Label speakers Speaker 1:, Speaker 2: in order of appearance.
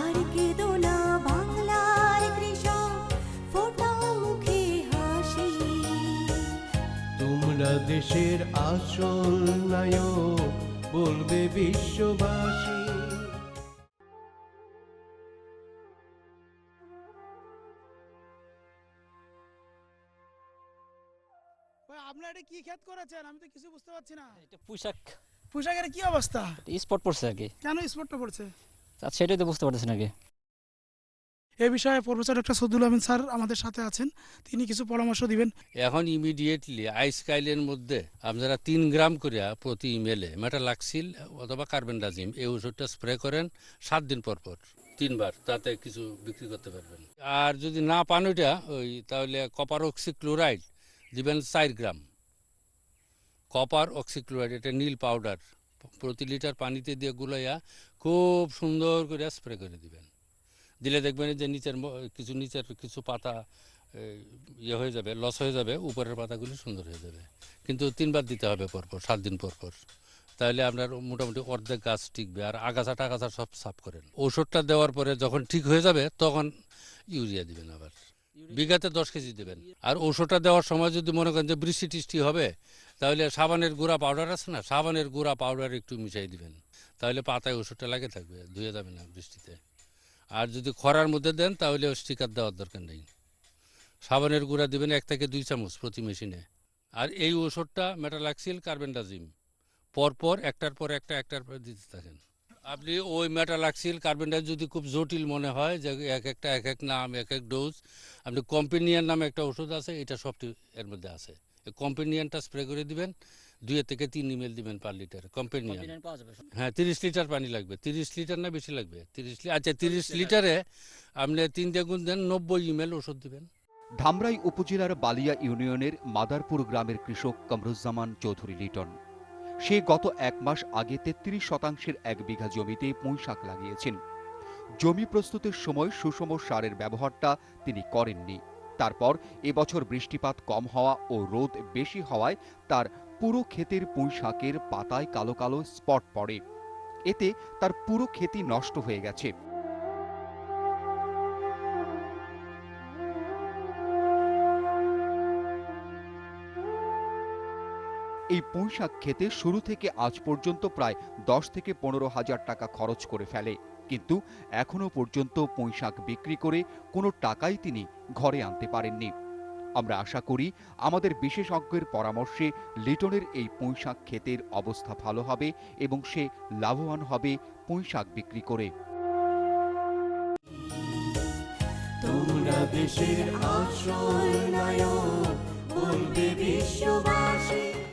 Speaker 1: আর কেঁদো না বাংলার কৃষক ফোটাও মুখে হাসি।
Speaker 2: তোমরা দেশের আসল নায়ক বলবে বিশ্ববাসী।
Speaker 3: ভাই আপনারা এটা কি খেত করেছেন? আমি তো কিছু বুঝতে পারছি না।
Speaker 4: এটা পোশাক।
Speaker 3: পোশাকের কি অবস্থা?
Speaker 4: স্পট পড়ছে আর কি
Speaker 3: কেন স্পটটা পড়ছে
Speaker 4: সেটাই তো বুঝতে পারতেছি নাকি?
Speaker 3: এ বিষয়ে professor doctor Sadul Ahmed sir আমাদের সাথে আছেন। তিনি কিছু পরামর্শ দিবেন।
Speaker 5: এখন ইমিডিয়েটলি আইসকাইলের মধ্যে আপনারা তিন গ্রাম করে প্রতি ইমেলে মেটালাক্সিল অথবা কার্বেন্ডাজিম এই ওষুধটা স্প্রে করেন সাত দিন পর পর তিনবার তাতে কিছু বিক্রি করতে পারবেন। আর যদি না পান ওইটা ওই তাহলে কপার অক্সিক্লোরাইড দিবেন চার গ্রাম। কপার অক্সিক্লোরাইড এটা নীল পাউডার প্রতি লিটার পানিতে দিয়ে গুলাইয়া খুব সুন্দর করে স্প্রে করে দিবেন। দিলে দেখবেন যে নিচের কিছু নিচের কিছু পাতা ইয়ে হয়ে যাবে লস হয়ে যাবে, উপরের পাতাগুলি সুন্দর হয়ে যাবে। কিন্তু তিনবার দিতে হবে পরপর, সাত দিন পর পর তাহলে আপনার মোটামুটি অর্ধেক গাছ টিকবে আর আগাছা টাগাছা সব সাফ করেন। ওষুধটা দেওয়ার পরে যখন ঠিক হয়ে যাবে, তখন ইউরিয়া দিবেন আবার। বিঘাতে দশ কেজি দেবেন। আর ওষুধটা দেওয়ার সময় যদি মনে করেন যে বৃষ্টি টিষ্টি হবে, তাহলে সাবানের গুঁড়া পাউডার আছে না? সাবানের গুঁড়া পাউডার একটু মিশাই দিবেন। তাহলে পাতায় ওষুধটা লাগে থাকবে, ধুয়ে যাবে না বৃষ্টিতে। আর যদি খরার মধ্যে দেন, তাহলে স্টিকার দেওয়ার দরকার নেই। সাবানের গুঁড়া দিবেন এক থেকে দুই চামচ প্রতি মেশিনে। আর এই ওষুধটা মেটালাক্সিল কার্বেন্ডাজিম পরপর, একটার পর একটা, একটার পর দিতে থাকেন। আপনি ওই মেটালাক্সিল কার্বেন্ডাজ যদি খুব জটিল মনে হয় যে এক একটা এক এক নাম এক এক ডোজ আপনি কম্পেনিয়ান নামে একটা ওষুধ আছে এটা সবটি এর মধ্যে আছে। কম্পেনিয়ানটা স্প্রে করে দিবেন দুই থেকে তিন ইমেল দিবেন পার লিটার কম্পেনিয়ান হ্যাঁ তিরিশ লিটার পানি লাগবে তিরিশ লিটার না বেশি লাগবে? তিরিশ আচ্ছা তিরিশ লিটারে আপনি তিন দ্বিগুণ দেন নব্বই ইমেল ওষুধ দিবেন।
Speaker 6: ধামরাই উপজেলার বালিয়া ইউনিয়নের মাদারপুর গ্রামের কৃষক কামরুজ্জামান চৌধুরী লিটন। সে গত এক মাস আগে তেত্রিশ শতাংশের এক বিঘা জমিতে পুঁই শাক লাগিয়েছেন। জমি প্রস্তুতের সময় সুষম সারের ব্যবহারটা তিনি করেননি। তারপর এবছর বৃষ্টিপাত কম হওয়া ও রোদ বেশি হওয়ায় তার পুরো ক্ষেতের পুঁই শাকের পাতায় কালো কালো স্পট পড়ে। এতে তার পুরো ক্ষেতি নষ্ট হয়ে গেছে। এই পুঁই শাক খেতে শুরু থেকে আজ পর্যন্ত প্রায় দশ থেকে পনেরো হাজার টাকা খরচ করে ফেলে। কিন্তু এখনও পর্যন্ত পুঁইশাক বিক্রি করে কোনো টাকাই তিনি ঘরে আনতে পারেননি। আমরা আশা করি আমাদের বিশেষজ্ঞের পরামর্শে লিটনের এই পুঁইশাক ক্ষেতের অবস্থা ভালো হবে এবং সে লাভবান হবে পুঁইশাক বিক্রি করে।
Speaker 2: বিশ্ববাসী।